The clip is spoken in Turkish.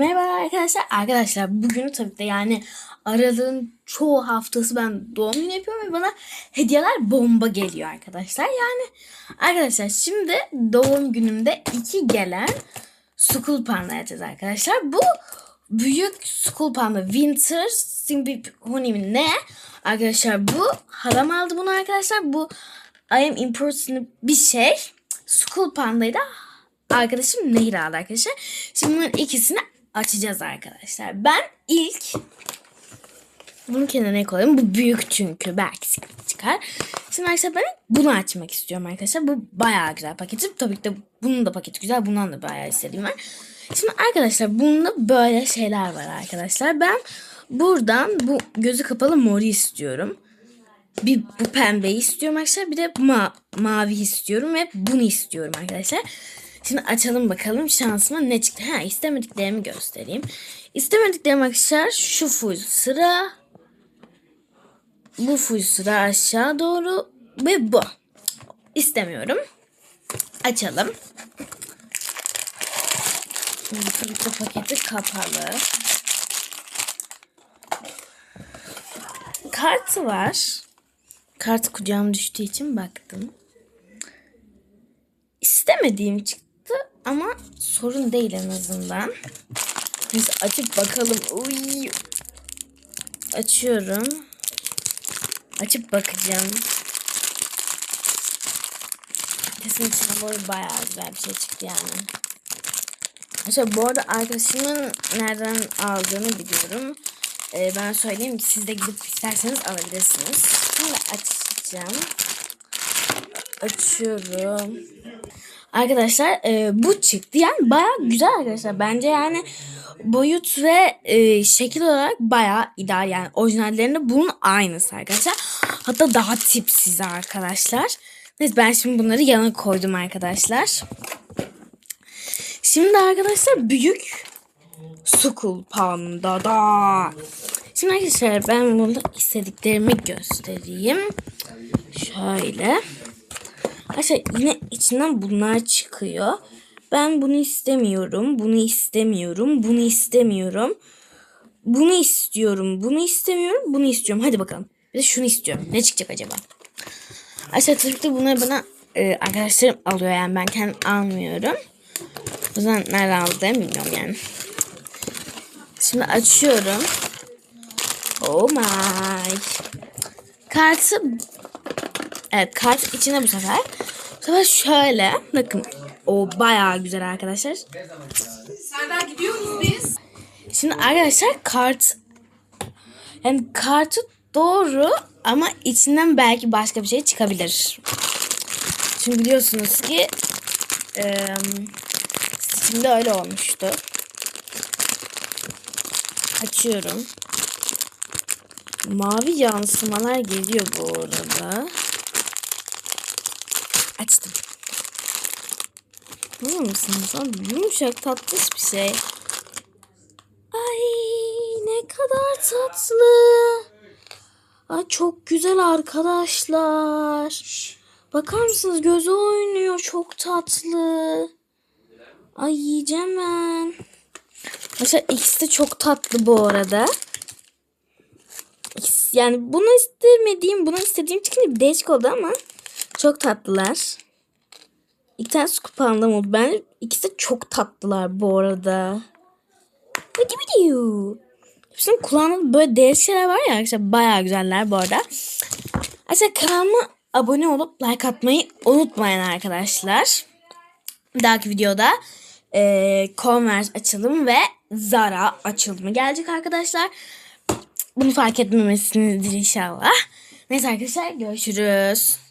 Merhaba arkadaşlar. Arkadaşlar bugün tabii de yani aralığın çoğu haftası ben doğum günü yapıyorum ve bana hediyeler bomba geliyor arkadaşlar. Yani arkadaşlar şimdi doğum günümde iki gelen School Panda yapacağız arkadaşlar. Bu büyük School Panda Winter Symbiote mi ne? Arkadaşlar bu halam aldı bunu arkadaşlar. Bu I am important bir şey. School Panda'yı da arkadaşım Nehir aldı arkadaşlar. Şimdi bunların ikisini açacağız arkadaşlar. Ben ilk bunu kenara koyayım. Bu büyük çünkü. Belki sıkıntı çıkar. Şimdi arkadaşlar ben bunu açmak istiyorum arkadaşlar. Bu bayağı güzel paketi. Tabii ki de bunun da paketi güzel. Bundan da bayağı istediğim var. Şimdi arkadaşlar bunda böyle şeyler var arkadaşlar. Ben buradan bu gözü kapalı moru istiyorum. Bir bu pembeyi istiyorum arkadaşlar. Bir de ma mavi istiyorum ve bunu istiyorum arkadaşlar. Şimdi açalım bakalım şansıma ne çıktı. Ha istemediklerimi göstereyim. İstemediklerim arkadaşlar şu full sıra. Bu full sıra aşağı doğru ve bu. İstemiyorum. Açalım. Şimdi paketi kapalı. Kartı var. Kart kucağım düştüğü için baktım. İstemediğim çıktı ama sorun değil en azından. Biz açıp bakalım. Uy. Açıyorum. Açıp bakacağım. Kesin içine bayağı güzel bir şey çıktı yani. Arkadaşlar bu arada arkadaşımın nereden aldığını biliyorum. Ee, ben söyleyeyim ki siz de gidip isterseniz alabilirsiniz. Şimdi açacağım. Açıyorum. Arkadaşlar e, bu çıktı. Yani baya güzel arkadaşlar. Bence yani boyut ve e, şekil olarak baya ideal. Yani orijinallerinde bunun aynısı arkadaşlar. Hatta daha tipsiz arkadaşlar. Neyse ben şimdi bunları yana koydum arkadaşlar. Şimdi arkadaşlar büyük Sukul Panda da. Şimdi arkadaşlar ben burada istediklerimi göstereyim. Şöyle. Arkadaşlar yine içinden bunlar çıkıyor. Ben bunu istemiyorum. Bunu istemiyorum. Bunu istemiyorum. Bunu istiyorum. Bunu istemiyorum. Bunu istiyorum. Hadi bakalım. Bir de şunu istiyorum. Ne çıkacak acaba? Arkadaşlar tabii ki bunları bana e, arkadaşlarım alıyor. Yani ben kendim almıyorum. O yüzden nereden aldığımı bilmiyorum yani. Şimdi açıyorum. Oh my. Kartı Evet kart içine bu sefer. Bu sefer şöyle. Bakın. O bayağı güzel arkadaşlar. Serdar gidiyor muyuz biz? Şimdi arkadaşlar kart yani kartı doğru ama içinden belki başka bir şey çıkabilir. Çünkü biliyorsunuz ki e, Steam'de öyle olmuştu. Açıyorum. Mavi yansımalar geliyor bu arada. Açtım. Biliyor musunuz? Abi, yumuşak tatlış bir şey. Ay ne kadar tatlı. Ay çok güzel arkadaşlar. Bakar mısınız gözü oynuyor çok tatlı. Ay yiyeceğim ben. Mesela ikisi de çok tatlı bu arada. Yani bunu istemediğim, bunu istediğim çıkınca bir değişik oldu ama çok tatlılar. İki tane scoop pandam oldu. Ben ikisi çok tatlılar bu arada. Hadi video. Hepsinin kulağında böyle değişik şeyler var ya arkadaşlar. Bayağı güzeller bu arada. Arkadaşlar kanalıma abone olup like atmayı unutmayın arkadaşlar. Bir dahaki videoda e, Converse açılımı ve Zara açılımı gelecek arkadaşlar. Bunu fark etmemesinizdir inşallah. Neyse arkadaşlar görüşürüz.